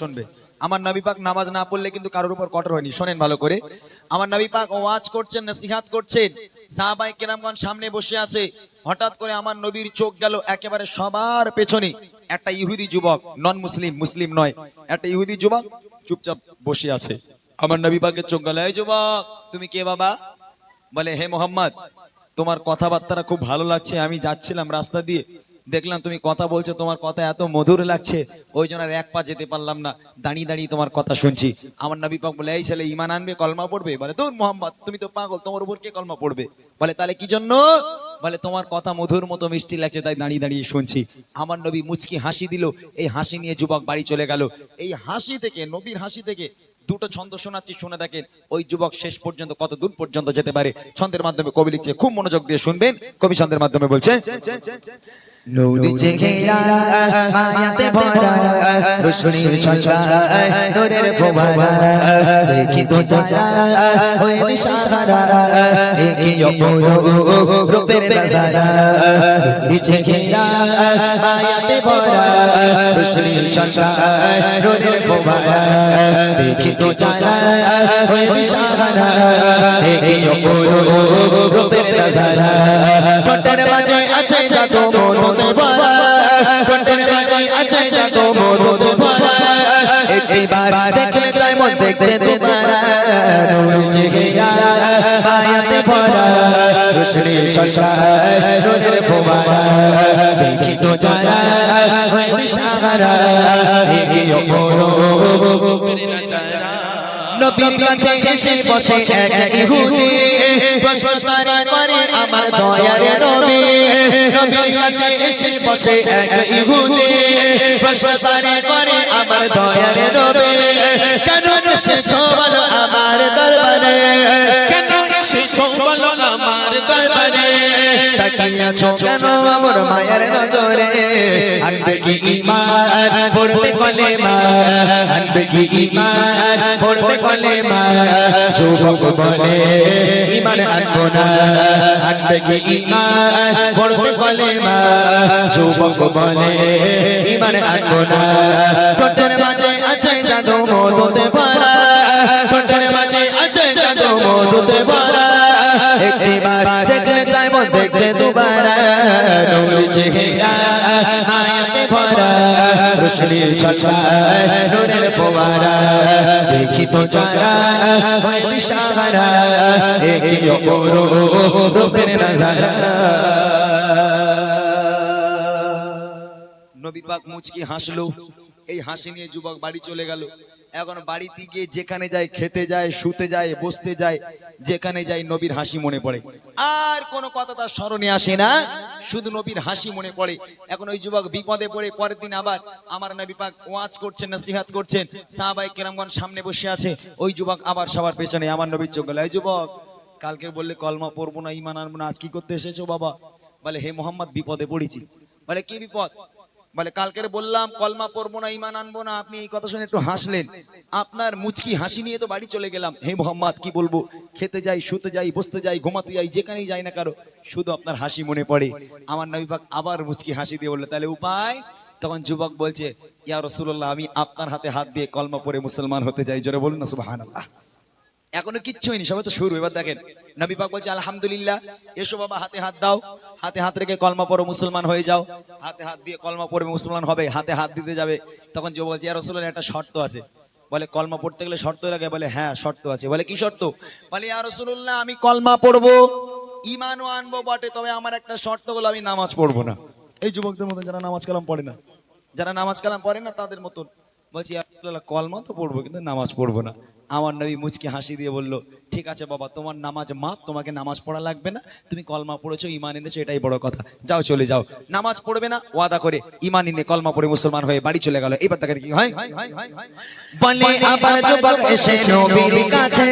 শুনবে। আমার নবী পাক নামাজ না পড়লে কিন্তু কারোর উপর কঠোর হয়নি। শোনেন ভালো করে। আমার নবী পাক ওয়াজ করছেন, নসিহাত করছেন। সাহাবাই কেরামগণ সামনে বসে আছে। হঠাৎ করে আমার নবীর চোখ গেল একেবারে সবার পেছনে। একটা ইহুদি যুবক নন মুসলিম মুসলিম নয়। একটা ইহুদি যুবক চুপচাপ বসে আছে। আমার নবী পাকের চোখ গেল, এই যুবক, তুমি কে বাবা? বলে, হে মোহাম্মদ, তোমার কথাবার্তাটা খুব ভালো লাগছে। আমি যাচ্ছিলাম রাস্তা দিয়ে। দেখলাম তুমি কথা বলছো, তোমার কথা এত মধুর লাগছে, ওই জন্য আর এক পা যেতে পারলাম না, দাঁড়িয়ে দাঁড়িয়ে তোমার কথা শুনছি। আমার নবী পাক বলে, এই ছেলে ইমান আনবে, কলমা পড়বে? বলে তোর মোহাম্মদ, তুমি তো পাগল, তোমার উপর কে কলমা পড়বে? বলে, তাহলে কি জন্য? বলে, তোমার কথা মধুর মতো মিষ্টি লাগছে, তাই দাঁড়িয়ে দাঁড়িয়ে শুনছি। আমার নবী মুচকি হাসি দিল, এই হাসি নিয়ে যুবক বাড়ি চলে গেল। এই হাসি থেকে, নবীর হাসি থেকে দুটো ছন্দ শোনাচ্ছি, শুনে দেখেন, ওই যুবক শেষ পর্যন্ত, কত দূর পর্যন্ত যেতে পারে। ছন্দের মাধ্যমে কবি লিখছে, খুব মনোযোগ দিয়ে শুনবেন, কবি ছন্দের মাধ্যমে বলছে নূর চেহারা মায়াতে ভরা রোশনি ছলকায় নূরের ফোয়ারা দেখি তো যারা হয়ে দিশাহারা দেখি অপরূপ রূপের নজারা নূর চেহারা মায়াতে ভরা রোশনি ছলকায় নূরের ফোয়ারা দেখি তো যারা হয়ে দিশাহারা দেখি অপরূপ রূপের নজারা ঠোঁটের মাঝে আছে জাদু মনোতে ভরা ঠোঁটের মাঝে আছে জাদু মনোতে ভরা। একবার দেখলে চাই মন দেখতে তোমারা নূর চেহারা মায়াতে ভরা। রোশনি সরকার নূরের ফোয়ারা দেখি তো যারা হয় দিশাহারা দেখি অপরূপ নবীর কাছে এসে বসে এক ইহুদি। প্রশ্ন আমার দয়ার নবী, নবীর কাছে এসে বসে এক ইহুদি প্রশ্ন করে, আমার দয়ার নবী, কেন সে বলো তাকিয়াছো কেন আমার মায়ের নজরে? আনবে কি ঈমান? পড়বে কলেমা আনবে কি ঈমান? পড়বে কলেমা যুবক বলে, ঈমান আনব না। আনবে কি ঈমান? পড়বে কলেমা যুবক বলে, ঈমান আনব না। ঠোঁটের মাঝে আছে জাদু মধুতে দেখতে দুবারা, নূর চেহারা আয়াতে ভরা নবী পাক মুচকি হাসলো, এই হাসি নিয়ে যুবক বাড়ি চলে গেল। এখন বাড়িতে গিয়ে যেখানে যায়, খেতে যায়, শুতে যায়, বসতে যায়, যেখানে যায় নবীর হাসি মনে পড়ে। আর কোনো কথা তার স্মরণে আসে না। শুধু নবীর হাসি মনে পড়ে। এখন ওই যুবক বিপদে পড়ে, পরের দিন আবার আমার নবী পাক ওয়াজ করছেন, নসিহাত করছেন সাহাবাই কেরামগণ সামনে বসে আছে। ওই যুবক আবার সবার পেছনে, আমার নবীর চোখ গেল, এই যুবক, কালকে বললে কলমা পড়ব না ইমান আনব না, আজ কি করতে এসেছ বাবা? বলে, হে মোহাম্মদ, বিপদে পড়েছি। বলে, কি বিপদ? বলে কালকের বললাম, কলমা পড়ব না ইমান আনব না, আপনি এই কথা শুনে একটু হাসলেন। আপনার মুচকি হাসি নিয়ে তো বাড়ি চলে গেলাম। হে মোহাম্মদ, কি বলব? খেতে যাই, শুতে যাই, বসতে যাই, ঘুমাতে যাই, যেখানেই যাই না কারও, শুধু আপনার হাসি মনে পড়ে। আমার নবী পাক আবার মুচকি হাসি দিয়ে বলল, তাহলে উপায়? তখন যুবক বলছে, ইয়া রসুল্লাহ আমি আপনার হাতে হাত দিয়ে কলমা পড়ে মুসলমান হতে যাই জোরে বলুন না সুবাহ এখনও কিচ্ছু হয়নি, সবে তো শুরু। এবার দেখেন, নবী পাক বলছে, আলহামদুলিল্লাহ, এসো বাবা, হাতে হাত দাও, হাতে হাত রেখে কলমা পড়ো, মুসলমান হয়ে যাও। হাতে হাত দিয়ে কলমা পড়বে, মুসলমান হবে, হাতে হাত দিতে যাবে। তখন যে বলছে, ইয়া রাসূলুল্লাহ, একটা শর্ত আছে। বলে, কলমা পড়তে গেলে শর্ত লাগে? বলে হ্যাঁ শর্ত আছে। বলে, কি শর্ত? বলে, ইয়া রাসূলুল্লাহ, আমি কলমা পড়ব ইমানও আনব বটে, তবে আমার একটা শর্ত হলো, আমি নামাজ পড়ব না। এই যুবকদের মতো যারা নামাজ কালাম পড়ে না, যারা নামাজ কালাম পড়ে না, তাদের মতন। বলছি কলমা তো পড়ব, কিন্তু নামাজ পড়ব না। আমার নবী মুচকি হাসি দিয়ে বলল ঠিক আছে বাবা তোমার নামাজ মাপ তোমাকে নামাজ পড়া লাগবে না। তুমি কলমা পড়েছো ইমান এনেছো এটাই বড় কথা। যাও চলে যাও। নামাজ পড়বে না ওয়াদা করে ইমান এনে কলমা পড়ে মুসলমান হয়ে বাড়ি চলে গেল। এবার তাকে কি হয়? বলে আবার যুবক এসে নবীর কাছে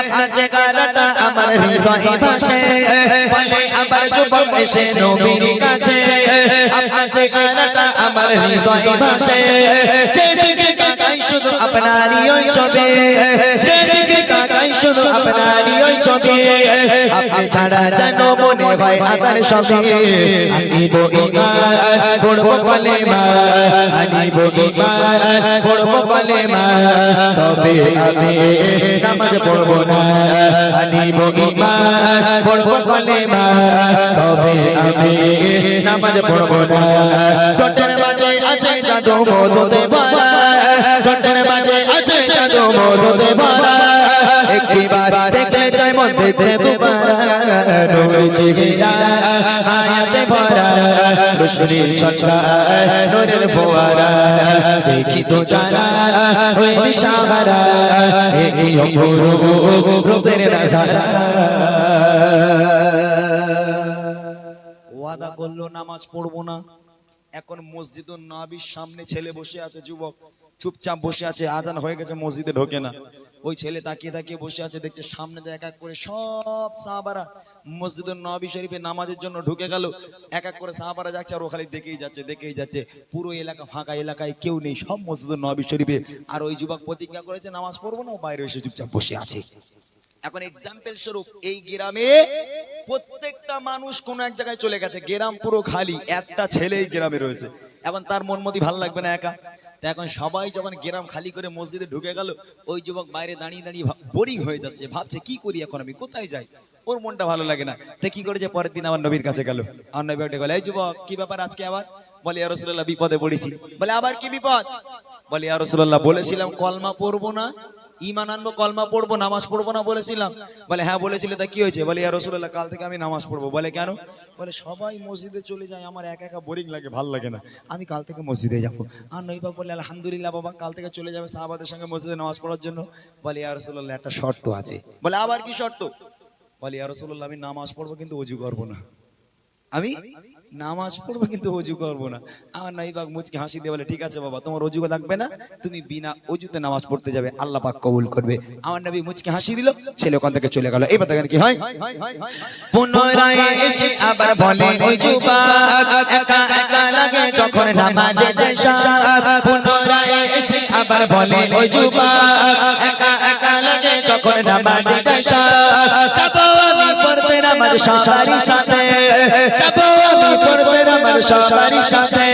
আপনার চেহারাটা আমার হৃদয়ে ভাসে। বলে আবার যুবক এসে নবীর কাছে আপনার চেহারাটা আমার হৃদয়ে ভাসে। যেদিকে তাকাই শুধু আপনারই ছবি। যেদিকে তাকাই আপনারই ওই ছবি। আপনি ছাড়া যেন মনে হয় আদার সবে আনিব আনিব তবে আমি নামাজ পড়ব না। আনিব তবে আমি নামাজ পড়ব না। মাঝে আছে জাদু মধুতে ভরা। একটিবার দেখলে চাই মন দেখতে দুবারা ভরা, রোশনি নূরের ফোয়ারা। দেখি তো ওয়াদা করল, নামাজ পড়ব না। এখন মসজিদ নাবির সামনে ছেলে বসে আছে, যুবক। চুপচাপ বসে আছে, আজান হয়ে গেছে, মসজিদে ঢোকে না। ওই ছেলে তাকিয়ে তাকিয়ে বসে আছে, দেখছে সামনে এক এক করে সব সাহাবারা মসজিদুল নবী শরীফে নামাজের জন্য ঢুকে গেল। এক এক করে সাহাবারা যাচ্ছে আর ও খালি দেখেই যাচ্ছে দেখেই যাচ্ছে। পুরো এলাকা ফাঁকা এলাকায় কেউ নেই, সব মসজিদুল নবী শরীফে। আর ওই যুবক প্রতিজ্ঞা করেছে, নামাজ পড়ব না, ও বাইরে এসে চুপচাপ বসে আছে। এখন এক্সাম্পল স্বরূপ, এই গ্রামে প্রত্যেকটা মানুষ কোন এক জায়গায় চলে গেছে, গ্রাম পুরো খালি, একটা ছেলে এই গ্রামে রয়েছে। এখন তার মন মতি ভালো লাগবে না একা? এখন সবাই যখন গ্রাম খালি করে মসজিদে ঢুকে গেল, ওই যুবক বাইরে দাঁড়িয়ে দাঁড়িয়ে বোরিং হয়ে যাচ্ছে, ভাবছে কি করি এখন আমি, কোথায় যাই? ওর মনটা ভালো লাগে না। তো কি করেছে পরের দিন আমার নবীর কাছে গেল? আমার নবী একটা এই যুবক, কি ব্যাপার আজকে আবার? বলে ইয়ারসুল্লাহ বিপদে পড়েছি। বলে, আবার কি বিপদ? বলে ইয়ারসুল্লাহ বলেছিলাম কলমা পড়ব না ইমান আনব, কলমা পড়ব, নামাজ পড়ব না বলেছিলাম। বলে হ্যাঁ বলেছিলে, তা কি হয়েছে? বলে, ইয়া রসুল্লাহ কাল থেকে আমি নামাজ পড়ব। বলে, কেন? বলে, সবাই মসজিদে চলে যায়, আমার একা একা বোরিং লাগে, ভালো লাগে না। আমি কাল থেকে মসজিদে যাব। আর নইবা বলে আলহামদুলিল্লাহ বাবা, কাল থেকে চলে যাবে সাহাবাদের সঙ্গে মসজিদে নামাজ পড়ার জন্য। বলে, ইয়া রসুল্লাহ একটা শর্ত আছে। বলে, আবার কি শর্ত? বলে, ইয়া রসুল্লাহ আমি নামাজ পড়ব, কিন্তু অজু করব না। আমি নামাজ পড়ব কিন্তু অজু করব না। আমার নাইবাগ মুচকে হাসি দিয়ে বলে, ঠিক আছে বাবা, তোমার অজু লাগবে না। তুমি বিনা অজুতে নামাজ পড়তে যাবে, আল্লাহ পাক কবুল করবে। আমার নবী মুচকে হাসি দিল, ছেলে ওখান থেকে চলে গেল। এবার দেখেন কি হয়? পুনরায় এসে আবার বলে ওই যুবক একা একা লাগে যখন নামাজে পুনরায় এসে আবার বলে ওই একা একা লাগে যখন নামাজে আমি নামাজ সবারই সাথে। যাব আমি পড়তে নামাজ সবারই সাথে।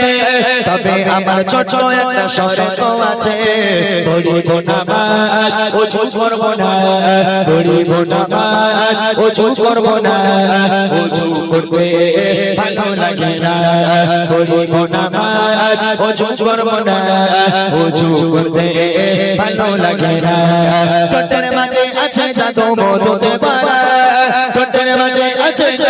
তবে আমার ছোট একটা শরত আছে। পড়িব নামাজ ওযু করব না। পড়িব নামাজ ওযু করব না। ওযু করবে ভালো লাগে না। পড়িব নামাজ ওযু করব না। ওযু করতে ভালো লাগে না। টোটের মাঝে আছে জাদু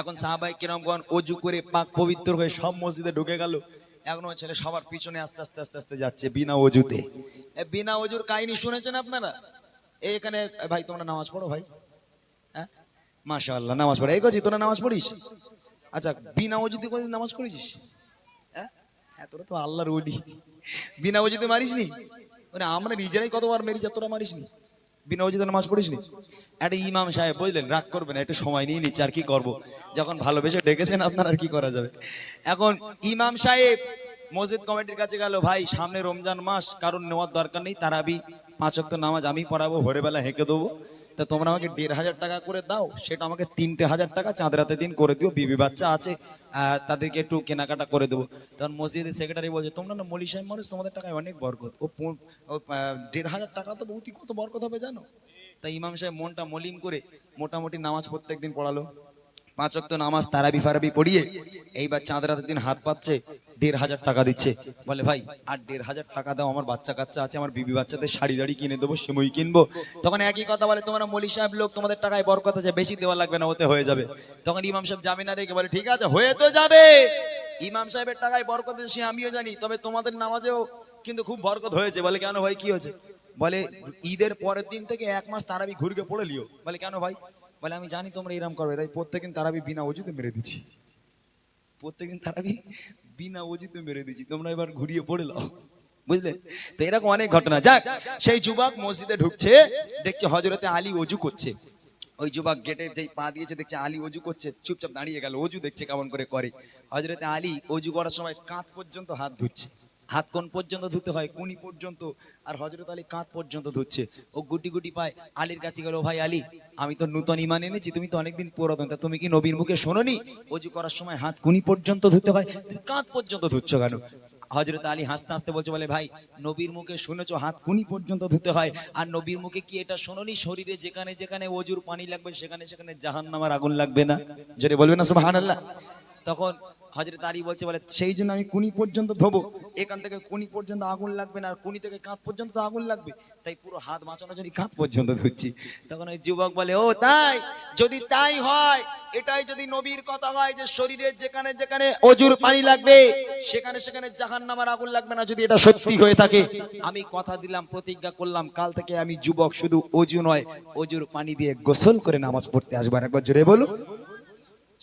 এখন সাহাবাই কিরমগণ অজু করে পাক পবিত্র হয়ে সব মসজিদে ঢুকে গেল। এখন ছেলে সবার পিছনে আস্তে আস্তে আস্তে আস্তে যাচ্ছে বিনা অজুতে। বিনা অজুর কাহিনী শুনেছেন আপনারা? এখানে ভাই, তোমরা নামাজ পড়ো ভাই। হ্যাঁ? মাশাআল্লাহ, নামাজ পড়ো। এই গছি তোরা নামাজ পড়িস? আচ্ছা বিনা অজুতে কোনদিন নামাজ পড়েছিস হ্যাঁ? হ্যাঁ তোরা তো আল্লাহর ওলি। বিনা অজুতে মারিস নি মানে আমরা নিজেরাই কতবার মেরি যা তোরা মারিস নি বিনা অজুতে নামাজ পড়িসনি? একটা ইমাম সাহেব বুঝলেন রাগ করবে না, একটু সময় নিয়ে নিচ্ছে আর কি করব? যখন ভালোবেসে ডেকেছেন আপনার আর কি করা যাবে? এখন ইমাম সাহেব মসজিদ কমিটির কাছে গেল ভাই সামনে রমজান মাস কারণ নেওয়ার দরকার নেই তারাবি পাঁচ ওয়াক্ত নামাজ আমি পড়াবো ভোরবেলা হেঁকে দেবো তা তোমরা আমাকে দেড় হাজার টাকা করে দাও, সেটা আমাকে তিনটে হাজার টাকা চাঁদ রাতে দিন করে দিও, বিবি বাচ্চা আছে তাদেরকে একটু কেনাকাটা করে দেবো। তখন মসজিদের সেক্রেটারি বলছে, তোমরা না মলি সাহেব মানুষ, তোমাদের টাকায় অনেক বরকত। ও দেড় হাজার টাকা তো বহুতই কত বরকত হবে জানো? তাই ইমাম সাহেব মনটা মলিম করে মোটামুটি নামাজ প্রত্যেকদিন পড়ালো। পাঁচ অক্ত নামাজ তারাবি ফারাবি পড়িয়ে এইবার চাঁদ রাতের দিন হাত পাচ্ছে দেড় হাজার টাকা দিচ্ছে। বলে, ভাই, আর দেড় হাজার টাকা দাও, আমার বাচ্চা কাচ্চা আছে, আমার বিবি বাচ্চাদের শাড়ি দাড়ি কিনে দেবো, সেমই কিনবো। তখন একই কথা বলে, তোমরা মলি সাহেব লোক, তোমাদের টাকায় বরকত আছে, বেশি দেওয়া লাগবে না, ওতে হয়ে যাবে। তখন ইমাম সাহেব যাবে না রেখে বলে, ঠিক আছে, হয়ে তো যাবে। ইমাম সাহেবের টাকায় বরকত সে আমিও জানি, তবে তোমাদের নামাজেও কিন্তু খুব বরকত হয়েছে। বলে, কেন ভাই, কি হয়েছে? বলে, ঈদের পরের দিন থেকে এক মাস তারাবি ঘুরকে পড়ে লিও। বলে, কেন ভাই? বলে, আমি জানি তোমরা এরম করবে, তাই প্রত্যেকদিন তারাবি বিনা অজুতে মেরে দিচ্ছি। প্রত্যেকদিন তারাবি বিনা অজুতে মেরে দিচ্ছি। তোমরা এবার ঘুরিয়ে পড়ে নাও। বুঝলে? তো এরকম অনেক ঘটনা। যাক, সেই যুবক মসজিদে ঢুকছে, দেখছে হজরতে আলী অজু করছে। ওই যুবক গেটে যেই পা দিয়েছে, দেখছে আলী অজু করছে, চুপচাপ দাঁড়িয়ে গেল। অজু দেখছে কেমন করে করে। হজরতে আলী অজু করার সময় কাঁধ পর্যন্ত হাত ধুচ্ছে। হাত কোন পর্যন্ত ধুতে হয়, কুনি পর্যন্ত, আর হজরত আলী কাঁধ পর্যন্ত ধুচ্ছে। ও গুটি গুটি পায় আলীর কাছে গেল ভাই আলী, আমি তো নূতন ইমান এনেছি, তুমি তো অনেকদিন পুরাতন, তা তুমি কি নবীর মুখে শোনোনি? অজু করার সময় হাত কুনি পর্যন্ত ধুতে হয়, তুমি কাঁধ পর্যন্ত ধুচ্ছ কেন? হজরত আলী হাসতে হাসতে বলছে, বলে ভাই, নবীর মুখে শুনেছো, হাত কুনি পর্যন্ত ধুতে হয়, আর নবীর মুখে কি এটা শোনোনি? শরীরে যেখানে যেখানে অজুর পানি লাগবে, সেখানে সেখানে জাহান নামার আগুন লাগবে না? জোরে বলবে না, সুবহানাল্লাহ। তখন হজরত আলী বলছে, বলে, সেই জন্য আমি কুনি পর্যন্ত ধোবো। এখান থেকে কুনি পর্যন্ত আগুন লাগবে না, আর কুনি থেকে কাঁধ পর্যন্ত তো আগুন লাগবে। তাই পুরো হাত বাঁচানোর জন্য কাঁধ পর্যন্ত ধুচ্ছি তখন ওই যুবক বলে, ও তাই, যদি তাই হয়, এটাই যদি নবীর কথা হয় যে শরীরে যেখানে যেখানে অজুর পানি লাগবে, সেখানে সেখানে জাহান নামার আগুন লাগবে না যদি এটা সত্যি হয়ে থাকে। আমি কথা দিলাম, প্রতিজ্ঞা করলাম, কাল থেকে আমি যুবক শুধু অজু নয়, অজুর পানি দিয়ে গোসল করে নামাজ পড়তে আসবার একবার জোরে বলুন।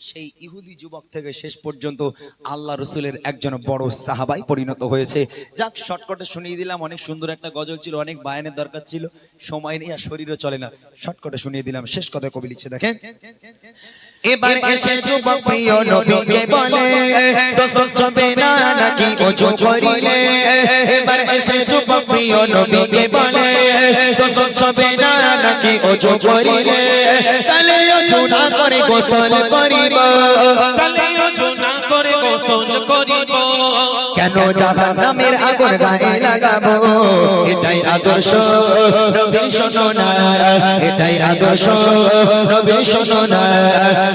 সেই ইহুদি যুবক থেকে শেষ পর্যন্ত আল্লাহ রসুলের একজন বড় সাহাবাই পরিণত হয়েছে। যাক, শর্টকটে শুনিয়ে দিলাম, অনেক সুন্দর একটা গজল ছিল, অনেক বায়নের দরকার ছিল, সময় নেই আর শরীরও চলে না। শর্টকটে শুনিয়ে দিলাম, শেষ কথা কবি লিখছে, দেখেন। এবার এসে যুবক প্রিয় নবীকে বলে তো সচ্ছবে না নাকি ওজু করিলে? এবার এসে যুবক প্রিয় নবীকে বলে তো সচ্ছবে না নাকি ওজু করিলে? তাহলে ওজু না করে গোসল করিব। না করে গোসল করিব। কেন জাহান নামের আগুন গায়ে লাগাবো? এটাই আদর্শ, নবীর শোনো না এটাই আদর্শ, নবীর শোনো না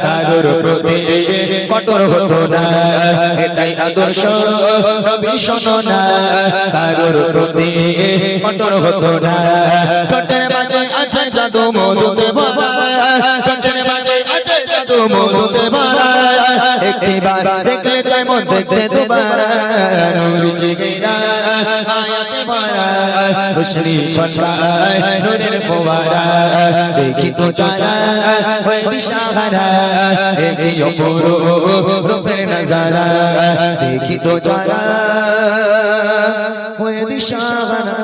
কারোর প্রতি কঠোর হতো না। এটাই আদর্শ, নবীর শোনো না কারোর প্রতি কঠোর হতো না। ঠোঁটের মাঝে আছে জাদু মধুতে ভরা। ঠোঁটের মাঝে আছে জাদু মধুতে রোশনি ছলকায় নূরের ফোয়ারা, দেখি তো যারা হয়ে দিশাহারা দেখি অপরূপ রূপের নজারা, দেখি তো যারা হয়ে দিশাহারা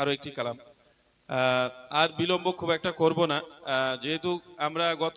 আরও একটি কালাম। আর বিলম্ব খুব একটা করব না। যেহেতু আমরা গত